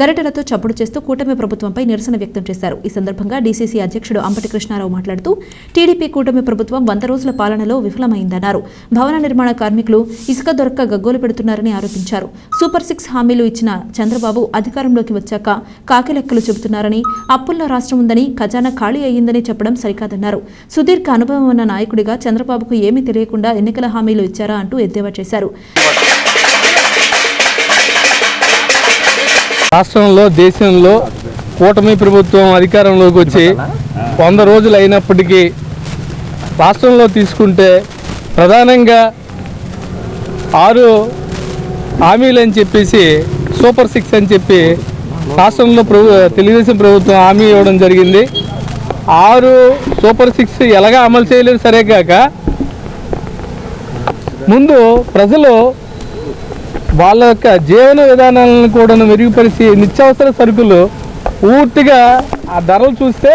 గరిటెలతో చప్పుడు చేస్తూ కూటమి ప్రభుత్వంపై నిరసన వ్యక్తం చేశారు. ఈ సందర్భంగా డీసీసీ అధ్యక్షుడు అంపటి కృష్ణారావు మాట్లాడుతూ టీడీపీ కూటమి ప్రభుత్వం వంద రోజుల పాలనలో విఫలమైందన్నారు. భవన నిర్మాణ కార్మికులు ఇసుక దొరక్క గగ్గోలు పెడుతున్నారని ఆరోపించారు. సూపర్ సిక్స్ హామీలు ఇచ్చిన చంద్రబాబు అధికారంలోకి వచ్చాక కాకి లెక్కలు చెబుతున్నారని అప్పుల్లో రాష్ట్రం ఉందని ఖజానా ఖాళీ అయ్యిందని చెప్పడం సరికాదన్నారు. సుదీర్ఘ అనుభవం ఉన్న నాయకుడిగా చంద్రబాబుకు ఏమీ తెలియకుండా ఎన్నికల హామీలు ఇచ్చారా అంటూ ఎద్దేవా చేశారు. రాష్ట్రంలో దేశంలో కూటమి ప్రభుత్వం అధికారంలోకి వచ్చి వంద రోజులు అయినప్పటికీ రాష్ట్రంలో తీసుకుంటే ప్రధానంగా ఆరు హామీలు అని చెప్పేసి సూపర్ సిక్స్ అని చెప్పి రాష్ట్రంలో ప్రభు తెలుగుదేశం ప్రభుత్వం హామీ ఇవ్వడం జరిగింది. ఆరు సూపర్ సిక్స్ ఎలాగా అమలు చేయలేదు సరే కాక ముందు ప్రజలు వాళ్ళ యొక్క జీవన విధానాలను కూడా మెరుగుపరిచి నిత్యావసర సరుకులు పూర్తిగా ఆ ధరలు చూస్తే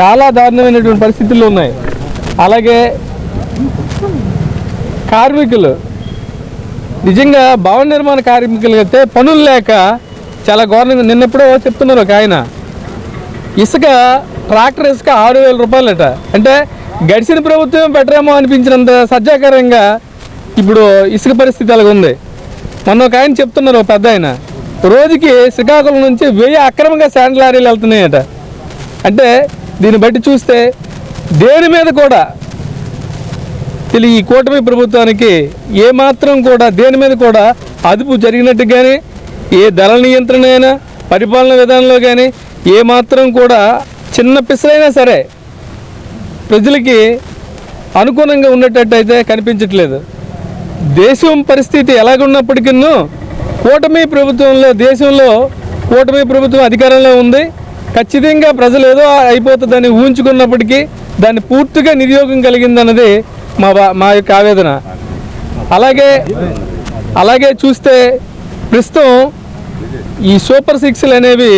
చాలా దారుణమైనటువంటి పరిస్థితులు ఉన్నాయి. అలాగే కార్మికులు నిజంగా భవన నిర్మాణ కార్మికులు అయితే పనులు లేక చాలా ఘోరంగా నిన్నెప్పుడో చెప్తున్నారు ఒక ఆయన. ఇసుక ట్రాక్టర్ ఇసుక ఆరు వేల రూపాయలట. అంటే గడిచిన ప్రభుత్వం పెట్టరేమో అనిపించినంత సజ్జాకరంగా ఇప్పుడు ఇసుక పరిస్థితి అలాగ ఉంది మొన్న ఒక ఆయన చెప్తున్నారు ఒక పెద్ద ఆయన. రోజుకి శ్రీకాకుళం నుంచి వెయ్యి అక్రమంగా శాండ్ లారీలు వెళ్తున్నాయట. అంటే దీన్ని బట్టి చూస్తే దేని మీద కూడా తెలియ ఈ కూటమి ప్రభుత్వానికి ఏమాత్రం కూడా దేని మీద కూడా అదుపు జరిగినట్టు కానీ ఏ ధరల నియంత్రణ అయినా పరిపాలన విధానంలో కానీ ఏమాత్రం కూడా చిన్న పిసరైనా సరే ప్రజలకి అనుకూలంగా ఉన్నట్టయితే కనిపించట్లేదు. దేశం పరిస్థితి ఎలాగున్నప్పటికీ కూటమి ప్రభుత్వంలో దేశంలో కూటమి ప్రభుత్వం అధికారంలో ఉంది. ఖచ్చితంగా ప్రజలు ఏదో అయిపోతుందని ఊహించుకున్నప్పటికీ దాన్ని పూర్తిగా నియోగం కలిగిందన్నది మా మా యొక్క ఆవేదన. అలాగే అలాగే చూస్తే ప్రస్తుతం ఈ సూపర్ సిక్స్లు అనేవి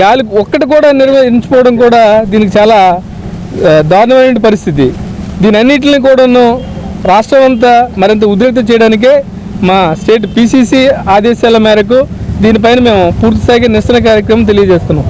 గాలి ఒక్కటి కూడా నిర్వహించుకోవడం కూడా దీనికి చాలా దారుణమైన పరిస్థితి. దీని అన్నింటిని కూడాను రాష్ట్రం అంతా మరింత ఉధృతం చేయడానికే మా స్టేట్ పిసిసి ఆదేశాల మేరకు దీనిపైన మేము పూర్తిస్థాయిగా నిరసన కార్యక్రమం తెలియజేస్తున్నాం.